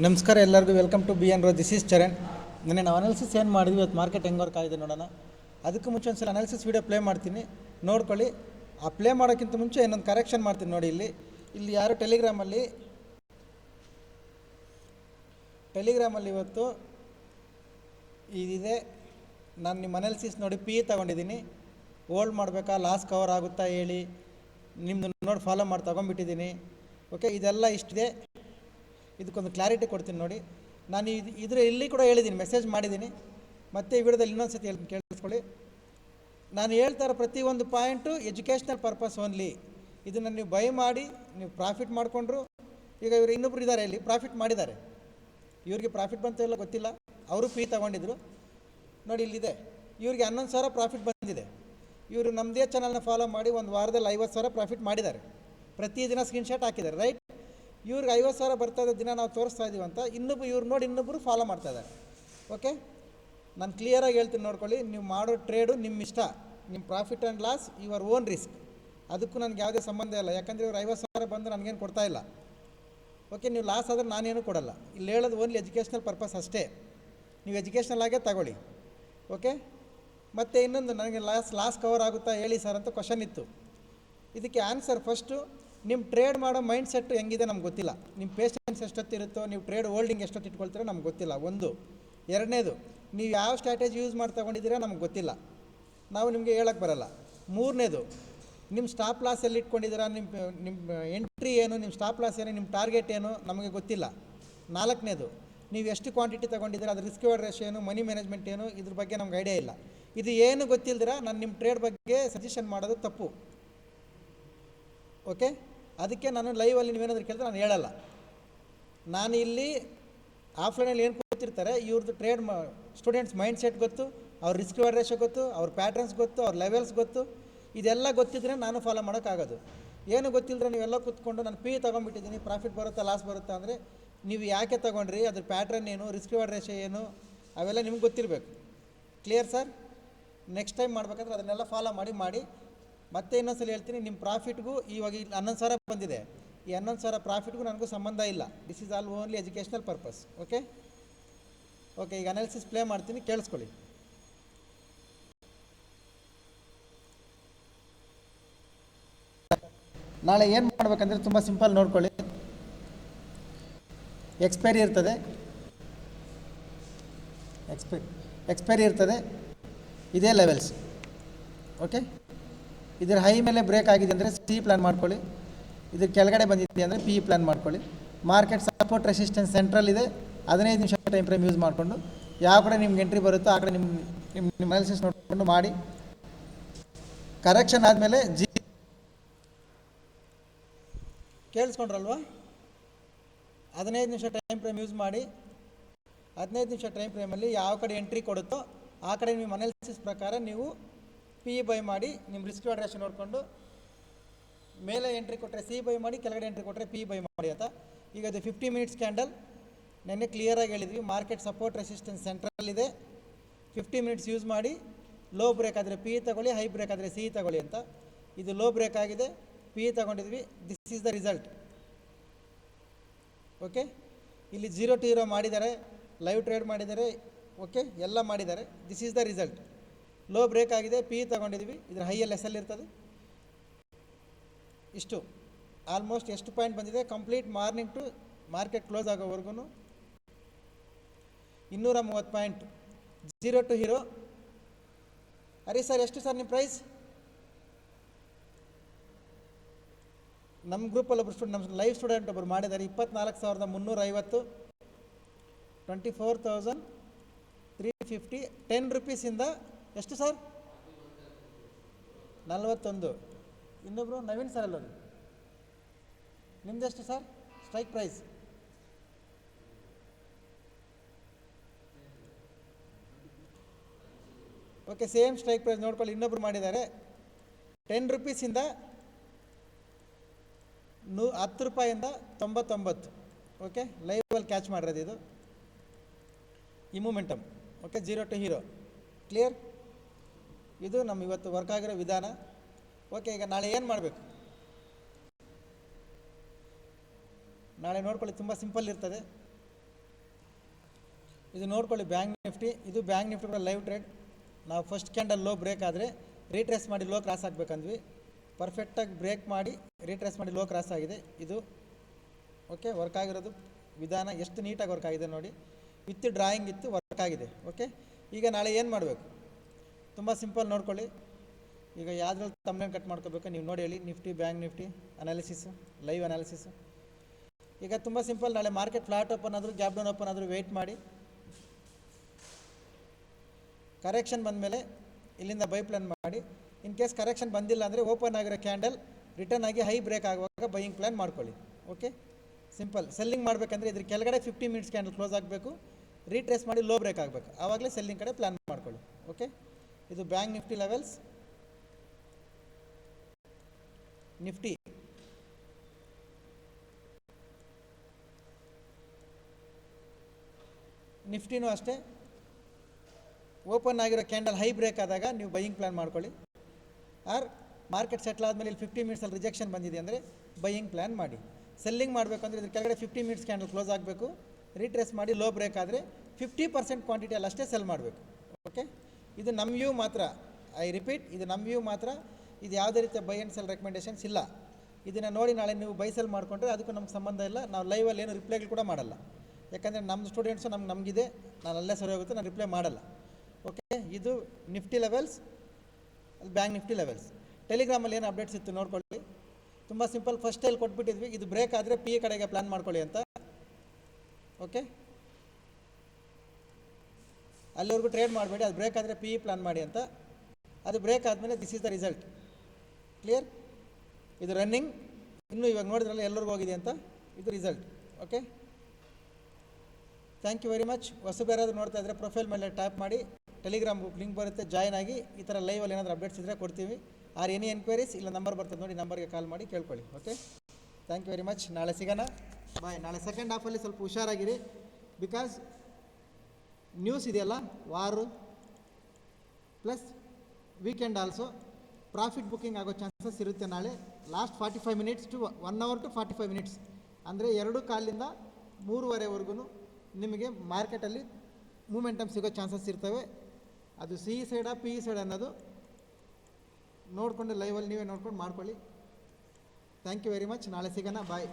ನಮಸ್ಕಾರ ಎಲ್ಲರಿಗೂ welcome to B N ರೋ ದಿಸ್ ಈಸ್ ಚರಣ್ ನಿನ್ನೆ ನಾವು ಅನಾಲಿಸಿಸ್ ಏನು ಮಾಡಿದ್ವಿ? ಇವತ್ತು ಮಾರ್ಕೆಟ್ ಹೆಂಗೆ ವರ್ಕ್ ಆಗಿದೆ ನೋಡೋಣ. ಅದಕ್ಕೆ ಮುಂಚೆ ಒಂದು ಸಲ ಅನಾಲಿಸಿಸ್ ವೀಡಿಯೋ ಪ್ಲೇ ಮಾಡ್ತೀನಿ. ನೋಡ್ಕೊಳ್ಳಿ. ಆ ಪ್ಲೇ ಮಾಡೋಕ್ಕಿಂತ ಮುಂಚೆ ಇನ್ನೊಂದು ಕರೆಕ್ಷನ್ ಮಾಡ್ತೀನಿ ನೋಡಿ ಇಲ್ಲಿ. ಇಲ್ಲಿ ಯಾರು ಟೆಲಿಗ್ರಾಮಲ್ಲಿ ಟೆಲಿಗ್ರಾಮಲ್ಲಿ ಇವತ್ತು ಇದಿದೆ. ನಾನು ನಿಮ್ಮ ಅನಾಲಿಸಿಸ್ ನೋಡಿ ಪಿ ತಗೊಂಡಿದ್ದೀನಿ. ಹೋಲ್ಡ್ ಮಾಡಬೇಕಾ? ಲಾಸ್ ಕವರ್ ಆಗುತ್ತಾ ಹೇಳಿ. ನಿಮ್ಮದು ನೋಡಿ ಫಾಲೋ ಮಾಡಿ ತೊಗೊಂಬಿಟ್ಟಿದ್ದೀನಿ ಓಕೆ ಇದೆಲ್ಲ ಇಷ್ಟಿದೆ. ಇದಕ್ಕೊಂದು ಕ್ಲಾರಿಟಿ ಕೊಡ್ತೀನಿ ನೋಡಿ. ನಾನು ಇದು, ಇದ್ರ ಇಲ್ಲಿ ಕೂಡ ಹೇಳಿದ್ದೀನಿ ಮೆಸೇಜ್ ಮಾಡಿದ್ದೀನಿ ಮತ್ತೆ ಈ ವಿಡಿಯೋದಲ್ಲಿ ಇನ್ನೊಂದು ಸತಿ ಹೇಳಿ ಕೇಳಿಸ್ಕೊಳ್ಳಿ. ನಾನು ಹೇಳ್ತಾ ಇರೋ ಪ್ರತಿಯೊಂದು ಪಾಯಿಂಟು ಎಜುಕೇಷ್ನಲ್ ಪರ್ಪಸ್ ಓನ್ಲಿ ಇದನ್ನು ನೀವು ಬೈ ಮಾಡಿ, ನೀವು ಪ್ರಾಫಿಟ್ ಮಾಡಿಕೊಂಡ್ರು, ಈಗ ಇವರು ಇನ್ನೊಬ್ರು ಇದ್ದಾರೆ ಇಲ್ಲಿ ಪ್ರಾಫಿಟ್ ಮಾಡಿದ್ದಾರೆ. ಇವ್ರಿಗೆ ಪ್ರಾಫಿಟ್ ಬಂತ ಎಲ್ಲ ಗೊತ್ತಿಲ್ಲ. ಅವರು ಫೀ ತೊಗೊಂಡಿದ್ರು. ನೋಡಿ ಇಲ್ಲಿದೆ. ಇವ್ರಿಗೆ ಹನ್ನೊಂದು ಸಾವಿರ ಪ್ರಾಫಿಟ್ ಬಂದಿದೆ. ಇವರು ನಮ್ಮದೇ ಚಾನಲ್ನ ಫಾಲೋ ಮಾಡಿ ಒಂದು ವಾರದಲ್ಲಿ ಐವತ್ತು ಸಾವಿರ ಪ್ರಾಫಿಟ್ ಮಾಡಿದ್ದಾರೆ. ಪ್ರತಿದಿನ ಸ್ಕ್ರೀನ್ಶಾಟ್ ಹಾಕಿದ್ದಾರೆ ರೈಟ್ ಇವ್ರಿಗೆ ಐವತ್ತು ಸಾವಿರ ಬರ್ತಾ ಇದ್ದ ದಿನ ನಾವು ತೋರಿಸ್ತಾ ಇದ್ದೀವಿ ಅಂತ ಇನ್ನೊಬ್ಬರು ಇವ್ರು ನೋಡಿ ಇನ್ನೊಬ್ಬರು ಫಾಲೋ ಮಾಡ್ತಾ ಇದ್ದಾರೆ. ಓಕೆ ನಾನು ಕ್ಲಿಯರಾಗಿ ಹೇಳ್ತೀನಿ ನೋಡ್ಕೊಳ್ಳಿ, ನೀವು ಮಾಡೋ ಟ್ರೇಡು ನಿಮ್ಮ ಇಷ್ಟ. ನಿಮ್ಮ profit and loss your own risk ಅದಕ್ಕೂ ನನಗೆ ಯಾವುದೇ ಸಂಬಂಧ ಇಲ್ಲ. ಯಾಕಂದರೆ ಇವ್ರು ಐವತ್ತು ಸಾವಿರ ಬಂದು ನನಗೇನು ಕೊಡ್ತಾ ಇಲ್ಲ. ಓಕೆ ನೀವು ಲಾಸ್ ಆದರೆ ನಾನೇನು ಕೊಡಲ್ಲ. ಇಲ್ಲಿ ಹೇಳೋದು ಓನ್ಲಿ ಎಜುಕೇಷ್ನಲ್ ಪರ್ಪಸ್ ಅಷ್ಟೇ. ನೀವು ಎಜುಕೇಷ್ನಲ್ ಆಗೇ ತಗೊಳ್ಳಿ. ಓಕೆ ಮತ್ತು ಇನ್ನೊಂದು, ನನಗೆ ಲಾಸ್ ಲಾಸ್ ಕವರ್ ಆಗುತ್ತಾ ಹೇಳಿ ಸರ್ ಅಂತ ಕ್ವಶನ್ ಇತ್ತು. ಇದಕ್ಕೆ ಆನ್ಸರ್ ಫಸ್ಟು ನಿಮ್ಮ ಟ್ರೇಡ್ ಮಾಡೋ ಮೈಂಡ್ ಸೆಟ್ಟು ಹೆಂಗಿದೆ ನಮ್ಗೆ ಗೊತ್ತಿಲ್ಲ. ನಿಮ್ಮ ಪೇಷನ್ಸ್ ಎಷ್ಟೊತ್ತಿರುತ್ತೋ ನೀವು ಟ್ರೇಡ್ ಹೋಲ್ಡಿಂಗ್ ಎಷ್ಟೊತ್ತು ಇಟ್ಕೊಳ್ತೀರೋ ನಮ್ಗೆ ಗೊತ್ತಿಲ್ಲ. ಒಂದು. ಎರಡನೇದು, ನೀವು ಯಾವ ಸ್ಟ್ರಾಟಜಿ ಯೂಸ್ ಮಾಡಿ ತೊಗೊಂಡಿದ್ದೀರಾ ನಮ್ಗೆ ಗೊತ್ತಿಲ್ಲ. ನಾವು ನಿಮಗೆ ಹೇಳಕ್ಕೆ ಬರಲ್ಲ. ಮೂರನೇದು ನಿಮ್ಮ ಸ್ಟಾಪ್ ಲಾಸ್ ಎಲ್ಲಿ ಇಟ್ಕೊಂಡಿದ್ದೀರಾ ನಿಮ್ಮ ನಿಮ್ಮ ಎಂಟ್ರಿ ಏನು ನಿಮ್ಮ ಸ್ಟಾಪ್ ಲಾಸ್ ಏನು ನಿಮ್ಮ ಟಾರ್ಗೆಟ್ ಏನು ನಮಗೆ ಗೊತ್ತಿಲ್ಲ. ನಾಲ್ಕನೇದು, ನೀವು ಎಷ್ಟು ಕ್ವಾಂಟಿಟಿ ತೊಗೊಂಡಿದ್ದೀರಾ, ಅದು ರಿಸ್ಕ್ ರೇಷ್ ಏನು ಮನಿ ಮ್ಯಾನೇಜ್ಮೆಂಟ್ ಏನು, ಇದ್ರ ಬಗ್ಗೆ ನಮ್ಗೆ ಐಡಿಯಾ ಇಲ್ಲ. ಇದು ಏನು ಗೊತ್ತಿಲ್ದಿರ, ನಾನು ನಿಮ್ಮ ಟ್ರೇಡ್ ಬಗ್ಗೆ ಸಜೆಷನ್ ಮಾಡೋದು ತಪ್ಪು. ಓಕೆ ಅದಕ್ಕೆ ನಾನು ಲೈವಲ್ಲಿ ನೀವೇನಾದರೂ ಕೇಳಿದ್ರೆ ನಾನು ಹೇಳಲ್ಲ. ನಾನು ಇಲ್ಲಿ ಆಫ್ಲೈನಲ್ಲಿ ಏನು ಕೂತಿರ್ತಾರೆ ಇವ್ರದ್ದು ಟ್ರೇಡ್ ಸ್ಟೂಡೆಂಟ್ಸ್ ಮೈಂಡ್ ಸೆಟ್ ಗೊತ್ತು, ಅವ್ರ ರಿಸ್ಕ್ ರೇಷೋ ಗೊತ್ತು, ಅವ್ರ ಪ್ಯಾಟ್ರನ್ಸ್ ಗೊತ್ತು, ಅವ್ರ ಲೆವೆಲ್ಸ್ ಗೊತ್ತು. ಇದೆಲ್ಲ ಗೊತ್ತಿದ್ರೆ ನಾನು ಫಾಲೋ ಮಾಡೋಕ್ಕಾಗೋದು. ಏನು ಗೊತ್ತಿಲ್ಲದ್ರೆ ನೀವೆಲ್ಲ ಕೂತ್ಕೊಂಡು ನಾನು ಪಿ ತೊಗೊಂಡ್ಬಿಟ್ಟಿದ್ದೀನಿ ಪ್ರಾಫಿಟ್ ಬರುತ್ತಾ ಲಾಸ್ ಬರುತ್ತಾ ಅಂದರೆ ನೀವು ಯಾಕೆ ತೊಗೊಂಡ್ರಿ, ಅದ್ರ ಪ್ಯಾಟ್ರನ್ ಏನು ರಿಸ್ಕ್ ರೇಷೋ ಏನು, ಅವೆಲ್ಲ ನಿಮ್ಗೆ ಗೊತ್ತಿರಬೇಕು. ಕ್ಲಿಯರ್ ಸರ್ ನೆಕ್ಸ್ಟ್ ಟೈಮ್ ಮಾಡಬೇಕಂದ್ರೆ ಅದನ್ನೆಲ್ಲ ಫಾಲೋ ಮಾಡಿ ಮಾಡಿ. ಮತ್ತೆ ಇನ್ನೊಂದ್ಸಲ ಹೇಳ್ತೀನಿ ನಿಮ್ಮ ಪ್ರಾಫಿಟ್ಗೂ ಇವಾಗ ಇಲ್ಲಿ ಹನ್ನೊಂದು ಸಾವಿರ ಬಂದಿದೆ. ಈ ಹನ್ನೊಂದು ಸಾವಿರ ಪ್ರಾಫಿಟ್ಗೂ ನನಗೂ ಸಂಬಂಧ ಇಲ್ಲ. This is all only educational purpose okay okay ಈಗ ಅನಾಲಿಸಿಸ್ ಪ್ಲೇ ಮಾಡ್ತೀನಿ, ಕೇಳಿಸ್ಕೊಳ್ಳಿ. ನಾಳೆ ಏನು ಮಾಡಬೇಕಂದ್ರೆ ತುಂಬ ಸಿಂಪಲ್ ನೋಡ್ಕೊಳ್ಳಿ. ಎಕ್ಸ್ಪೈರಿ ಇರ್ತದೆ. ಎಕ್ಸ್ಪೈ ಎಕ್ಸ್ಪೈರಿ ಇರ್ತದೆ. ಇದೇ ಲೆವೆಲ್ಸ್ ಓಕೆ ಇದ್ರ ಹೈ ಮೇಲೆ ಬ್ರೇಕ್ ಆಗಿದೆ ಅಂದರೆ ಸಿ ಪ್ಲ್ಯಾನ್ ಮಾಡ್ಕೊಳ್ಳಿ. ಇದ್ರ ಕೆಳಗಡೆ ಬಂದಿದೆ ಅಂದರೆ ಪಿ ಪ್ಲ್ಯಾನ್ ಮಾಡ್ಕೊಳ್ಳಿ. ಮಾರ್ಕೆಟ್ ಸಪೋರ್ಟ್ ರೆಸಿಸ್ಟೆನ್ಸ್ ಸೆಂಟ್ರಲ್ ಇದೆ. ಹದಿನೈದು ನಿಮಿಷ ಟೈಮ್ ಫ್ರೇಮ್ ಯೂಸ್ ಮಾಡಿಕೊಂಡು, ಯಾವ ಕಡೆ ನಿಮ್ಗೆ ಎಂಟ್ರಿ ಬರುತ್ತೋ ಆ ಕಡೆ ನಿಮ್ಮ ನಿಮ್ಮ ನಿಮ್ಮ ಅನಾಲಿಸಿಸ್ ನೋಡಿಕೊಂಡು ಮಾಡಿ. ಕರೆಕ್ಷನ್ ಆದಮೇಲೆ ಜಿ ಕೇಳಿಸ್ಕೊಂಡ್ರಲ್ವಾ? ಹದಿನೈದು ನಿಮಿಷ ಟೈಮ್ ಫ್ರೇಮ್ ಯೂಸ್ ಮಾಡಿ. ಹದಿನೈದು ನಿಮಿಷ ಟೈಮ್ ಫ್ರೇಮಲ್ಲಿ ಯಾವ ಕಡೆ ಎಂಟ್ರಿ ಕೊಡುತ್ತೋ ಆ ಕಡೆ ನಿಮ್ಮ ಅನಾಲಿಸಿಸ್ ಪ್ರಕಾರ ನೀವು ಪಿ ಬೈ ಮಾಡಿ ನಿಮ್ಮ ರಿಸ್ಕ್ ಅಡ್ರೆಸ್ ನೋಡಿಕೊಂಡು ಮೇಲೆ ಎಂಟ್ರಿ ಕೊಟ್ಟರೆ ಸಿ ಬೈ ಮಾಡಿ, ಕೆಳಗಡೆ ಎಂಟ್ರಿ ಕೊಟ್ಟರೆ ಪಿ ಬೈ ಮಾಡಿ ಅಂತ. ಈಗ ಅದು ಫಿಫ್ಟಿ ಮಿನಿಟ್ಸ್ ಕ್ಯಾಂಡಲ್ ನೆನ್ನೆ ಕ್ಲಿಯರಾಗಿ ಹೇಳಿದ್ವಿ ಮಾರ್ಕೆಟ್ ಸಪೋರ್ಟ್ ರೆಸಿಸ್ಟೆನ್ಸ್ ಸೆಂಟ್ರಲ್ ಇದೆ. ಫಿಫ್ಟಿ ಮಿನಿಟ್ಸ್ ಯೂಸ್ ಮಾಡಿ ಲೋ ಬ್ರೇಕ್ ಆದರೆ ಪಿ ತಗೊಳ್ಳಿ ಹೈ ಬ್ರೇಕ್ ಆದರೆ ಸಿ ತಗೊಳ್ಳಿ ಅಂತ. ಇದು ಲೋ ಬ್ರೇಕ್ ಆಗಿದೆ P ತಗೊಂಡಿದ್ವಿ this is the result okay ಇಲ್ಲಿ ಜೀರೋ ಟು ಇರೋ ಮಾಡಿದ್ದಾರೆ ಲೈವ್ ಟ್ರೇಡ್ ಮಾಡಿದ್ದಾರೆ ಓಕೆ ಎಲ್ಲ ಮಾಡಿದ್ದಾರೆ this is the result low break ಆಗಿದೆ ಪಿ ತಗೊಂಡಿದ್ವಿ ಇದ್ರ ಹೈಯಲ್ಲಿ ಎಸ್ ಎಲ್ ಇರ್ತದೆ ಇಷ್ಟು. ಆಲ್ಮೋಸ್ಟ್ ಎಷ್ಟು ಪಾಯಿಂಟ್ ಬಂದಿದೆ? Complete morning to market close ಆಗೋವರೆಗೂ ಇನ್ನೂರ ಮೂವತ್ತು ಪಾಯಿಂಟ್ ಜೀರೋ ಟು ಹೀರೋ ಅರಿ ಸರ್ ಎಷ್ಟು ಸರ್ ನಿಮ್ಮ ಪ್ರೈಸ್ ನಮ್ಮ ಗ್ರೂಪಲ್ಲಿ ಒಬ್ಬರು ಸ್ಟೂಡೆಂಟ್ ನಮ್ಮ ಲೈವ್ ಸ್ಟೂಡೆಂಟ್ ಒಬ್ಬರು ಮಾಡಿದ್ದಾರೆ. ಇಪ್ಪತ್ನಾಲ್ಕು ಸಾವಿರದ ಮುನ್ನೂರ ಐವತ್ತು twenty four thousand three fifty ten ರುಪೀಸಿಂದ ಎಷ್ಟು ಸರ್? ನಲವತ್ತೊಂದು. ಇನ್ನೊಬ್ಬರು ನವೀನ್ ಸರ್ ಅಲ್ಲೋದು ನಿಮ್ದೆಷ್ಟು sir? Strike price okay same strike price ನೋಡ್ಕೊಳ್ಳಿ, ಇನ್ನೊಬ್ರು ಮಾಡಿದ್ದಾರೆ. ಟೆನ್ ರುಪೀಸಿಂದ ನೂ, ಹತ್ತು ರೂಪಾಯಿಂದ ತೊಂಬತ್ತೊಂಬತ್ತು. ಓಕೆ ಲೈವಲ್ಲಿ ಕ್ಯಾಚ್ ಮಾಡಿರೋದು ಇದು. ಈ momentum okay zero to hero clear ಇದು ನಮ್ಮ ಇವತ್ತು ವರ್ಕ್ ಆಗಿರೋ ವಿಧಾನ. ಓಕೆ ಈಗ ನಾಳೆ ಏನು ಮಾಡಬೇಕು? ನಾಳೆ ನೋಡ್ಕೊಳ್ಳಿ, ತುಂಬ ಸಿಂಪಲ್ ಇರ್ತದೆ. ಇದು ನೋಡ್ಕೊಳ್ಳಿ ಬ್ಯಾಂಕ್ ನಿಫ್ಟಿ ಇದು ಬ್ಯಾಂಕ್ ನಿಫ್ಟಿ ಕೂಡ ಲೈವ್ ಟ್ರೇಡ್ ನಾವು ಫಸ್ಟ್ ಕ್ಯಾಂಡಲ್ ಲೋ ಬ್ರೇಕ್ ಆದರೆ ರೀಟ್ರೇಸ್ ಮಾಡಿ ಲೋ ಕ್ರಾಸ್ ಆಗಬೇಕಂದ್ವಿ ಪರ್ಫೆಕ್ಟಾಗಿ ಬ್ರೇಕ್ ಮಾಡಿ ರೀಟ್ರೇಸ್ ಮಾಡಿ ಲೋ ಕ್ರಾಸ್ ಆಗಿದೆ. ಇದು ಓಕೆ ವರ್ಕ್ ಆಗಿರೋದು ವಿಧಾನ. ಎಷ್ಟು ನೀಟಾಗಿ ವರ್ಕ್ ಆಗಿದೆ ನೋಡಿ. ವಿತ್ ಡ್ರಾಯಿಂಗ್ ಇತ್ತು ವರ್ಕ್ ಆಗಿದೆ. ಓಕೆ ಈಗ ನಾಳೆ ಏನು ಮಾಡಬೇಕು? ತುಂಬ ಸಿಂಪಲ್ ನೋಡ್ಕೊಳ್ಳಿ. ಈಗ ಯಾವ್ದ್ರಲ್ಲಿ ತಮ್ಮನೇನು ಕಟ್ ಮಾಡ್ಕೋಬೇಕು ನೀವು ನೋಡಿ ಹೇಳಿ. Nifty, bank Nifty analysis live analysis ಈಗ ತುಂಬ ಸಿಂಪಲ್ ನಾಳೆ ಮಾರ್ಕೆಟ್ ಫ್ಲಾಟ್ ಓಪನ್ ಆದರೂ ಗ್ಯಾಪ್ ಡೌನ್ ಓಪನ್ ಆದರೂ ವೆಯ್ಟ್ ಮಾಡಿ. ಕರೆಕ್ಷನ್ ಬಂದ ಮೇಲೆ ಇಲ್ಲಿಂದ ಬೈ ಪ್ಲ್ಯಾನ್ ಮಾಡಿ. ಇನ್ ಕೇಸ್ ಕರೆಕ್ಷನ್ ಬಂದಿಲ್ಲ ಅಂದರೆ ಓಪನ್ ಆಗಿರೋ ಕ್ಯಾಂಡಲ್ ರಿಟರ್ನ್ ಆಗಿ ಹೈ ಬ್ರೇಕ್ ಆಗುವಾಗ ಬೈಯಿಂಗ್ ಪ್ಲ್ಯಾನ್ ಮಾಡ್ಕೊಳ್ಳಿ. ಓಕೆ ಸಿಂಪಲ್ ಸೆಲ್ಲಿಂಗ್ ಮಾಡಬೇಕಂದ್ರೆ ಇದ್ರ ಕೆಳಗಡೆ ಫಿಫ್ಟಿ ಮಿನಿಟ್ಸ್ ಕ್ಯಾಂಡಲ್ ಕ್ಲೋಸ್ ಆಗಬೇಕು. ರೀಟ್ರೇಸ್ ಮಾಡಿ ಲೋ ಬ್ರೇಕ್ ಆಗಬೇಕು. ಆವಾಗಲೇ ಸೆಲ್ಲಿಂಗ್ ಕಡೆ ಪ್ಲ್ಯಾನ್ ಮಾಡ್ಕೊಳ್ಳಿ. ಓಕೆ ಇದು ಬ್ಯಾಂಕ್ ನಿಫ್ಟಿ ಲೆವೆಲ್ಸ್ ನಿಫ್ಟಿ. ನಿಫ್ಟಿನೂ ಅಷ್ಟೇ. ಓಪನ್ ಆಗಿರೋ ಕ್ಯಾಂಡಲ್ ಹೈ ಬ್ರೇಕ್ ಆದಾಗ ನೀವು ಬೈಯಿಂಗ್ ಪ್ಲ್ಯಾನ್ ಮಾಡ್ಕೊಳ್ಳಿ. ಆರ್ ಮಾರ್ಕೆಟ್ ಸೆಟ್ಲ್ ಆದಮೇಲೆ ಇಲ್ಲಿ ಫಿಫ್ಟಿ ಮಿನಿಟ್ಸಲ್ಲಿ ರಿಜೆಕ್ಷನ್ ಬಂದಿದೆ ಅಂದರೆ ಬೈಯಿಂಗ್ ಪ್ಲ್ಯಾನ್ ಮಾಡಿ. ಸೆಲ್ಲಿಂಗ್ ಮಾಡಬೇಕು ಅಂದರೆ ಇದ್ರ ಕೆಳಗಡೆ ಫಿಫ್ಟಿ ಮಿನಿಟ್ಸ್ ಕ್ಯಾಂಡಲ್ ಕ್ಲೋಸ್ ಆಗಬೇಕು. ರೀಟ್ರೇಸ್ ಮಾಡಿ ಲೋ ಬ್ರೇಕ್ ಆದರೆ ಫಿಫ್ಟಿ ಪರ್ಸೆಂಟ್ ಕ್ವಾಂಟಿಟಿಯಲ್ಲಿ ಅಷ್ಟೇ ಸೆಲ್ ಮಾಡಬೇಕು. ಓಕೆ ಇದು ನಮ್ಮ ವ್ಯೂ ಮಾತ್ರ. ಐ ರಿಪೀಟ್, ಇದು ನಮ್ಮ ವ್ಯೂ ಮಾತ್ರ. ಇದು ಯಾವುದೇ ರೀತಿಯ ಬೈ ಆ್ಯಂಡ್ ಸೆಲ್ ರೆಕಮೆಂಡೇಷನ್ಸ್ ಇಲ್ಲ. ಇದನ್ನು ನೋಡಿ ನಾಳೆ ನೀವು ಬೈ ಸೆಲ್ ಮಾಡಿಕೊಂಡ್ರೆ ಅದಕ್ಕೂ ನಮ್ಗೆ ಸಂಬಂಧ ಇಲ್ಲ. ನಾವು ಲೈವಲ್ಲಿ ಏನು ರಿಪ್ಲೈಗಳು ಕೂಡ ಮಾಡಲ್ಲ. ಯಾಕಂದರೆ ನಮ್ಮ ಸ್ಟೂಡೆಂಟ್ಸು ನಮ್ಗೆ ನಮಗಿದೆ. ನಾನು ಅಲ್ಲೇ ಸರಿ ಹೋಗುತ್ತೆ, ನಾನು ರಿಪ್ಲೈ ಮಾಡಲ್ಲ. ಓಕೆ ಇದು Nifty levels bank Nifty levels ಟೆಲಿಗ್ರಾಮಲ್ಲಿ ಏನು ಅಪ್ಡೇಟ್ಸ್ ಇತ್ತು ನೋಡ್ಕೊಳ್ಳಿ. ತುಂಬ ಸಿಂಪಲ್ ಫಸ್ಟ್ ಟೈಲ್ ಕೊಟ್ಬಿಟ್ಟಿದ್ವಿ. ಇದು ಬ್ರೇಕ್ ಆದರೆ ಪಿ ಎ ಕಡೆಗೆ ಪ್ಲ್ಯಾನ್ ಮಾಡ್ಕೊಳ್ಳಿ ಅಂತ. ಓಕೆ ಅಲ್ಲಿವರೆಗೂ ಟ್ರೇಡ್ ಮಾಡಬೇಡಿ, ಅದು ಬ್ರೇಕ್ ಆದರೆ ಪಿ ಇ ಪ್ಲಾನ್ ಮಾಡಿ ಅಂತ. ಅದು ಬ್ರೇಕ್ ಆದಮೇಲೆ this is the result clear ಇದು ರನ್ನಿಂಗ್ ಇನ್ನೂ ಇವಾಗ ನೋಡಿದ್ರಲ್ಲ, ಎಲ್ಲರಿಗೂ ಹೋಗಿದೆ ಅಂತ. ಇದು result okay thank you very much ಹೊಸಬ ಯಾರಾದರೂ ನೋಡ್ತಾ ಇದ್ದರೆ ಪ್ರೊಫೈಲ್ ಮೇಲೆ ಟ್ಯಾಪ್ ಮಾಡಿ. ಟೆಲಿಗ್ರಾಮ್ ಲಿಂಕ್ ಬರುತ್ತೆ ಜಾಯ್ನ್ ಆಗಿ. ಈ ಥರ ಲೈವಲ್ಲಿ ಏನಾದರೂ ಅಪ್ಡೇಟ್ಸ್ ಇದ್ದರೆ ಕೊಡ್ತೀವಿ. ಆರ್ ಎನಿ ಎನ್ಕ್ವೈರೀಸ್ ಇಲ್ಲ ನಂಬರ್ ಬರ್ತದೆ ನೋಡಿ ನಂಬರ್ಗೆ ಕಾಲ್ ಮಾಡಿ ಕೇಳ್ಕೊಳ್ಳಿ. Okay thank you very much ನಾಳೆ ಸಿಗೋಣ. ಬಾಯ್ ನಾಳೆ ಸೆಕೆಂಡ್ ಹಾಫಲ್ಲಿ ಸ್ವಲ್ಪ ಹುಷಾರಾಗಿರಿ. ಬಿಕಾಸ್ ನ್ಯೂಸ್ ಇದೆಯಲ್ಲ? ವಾರು plus weekend also profit booking ಆಗೋ ಚಾನ್ಸಸ್ ಇರುತ್ತೆ ನಾಳೆ. Last forty five minutes to one hour to forty five minutes ಅಂದರೆ ಎರಡು ಕಾಲಿಂದ ಮೂರುವರೆವರೆಗೂ ನಿಮಗೆ ಮಾರ್ಕೆಟಲ್ಲಿ ಮೂಮೆಂಟಮ್ ಸಿಗೋ ಚಾನ್ಸಸ್ ಇರ್ತವೆ. ಅದು ಸಿ ಇ ಸೈಡಾ ಪಿ ಇ ಸೈಡ್ ಅನ್ನೋದು ನೋಡಿಕೊಂಡು ಲೈವಲ್ಲಿ ನೀವೇ ನೋಡ್ಕೊಂಡು ಮಾಡ್ಕೊಳ್ಳಿ. ಥ್ಯಾಂಕ್ ಯು ವೆರಿ ಮಚ್ ನಾಳೆ ಸಿಗೋಣ. ಬಾಯ್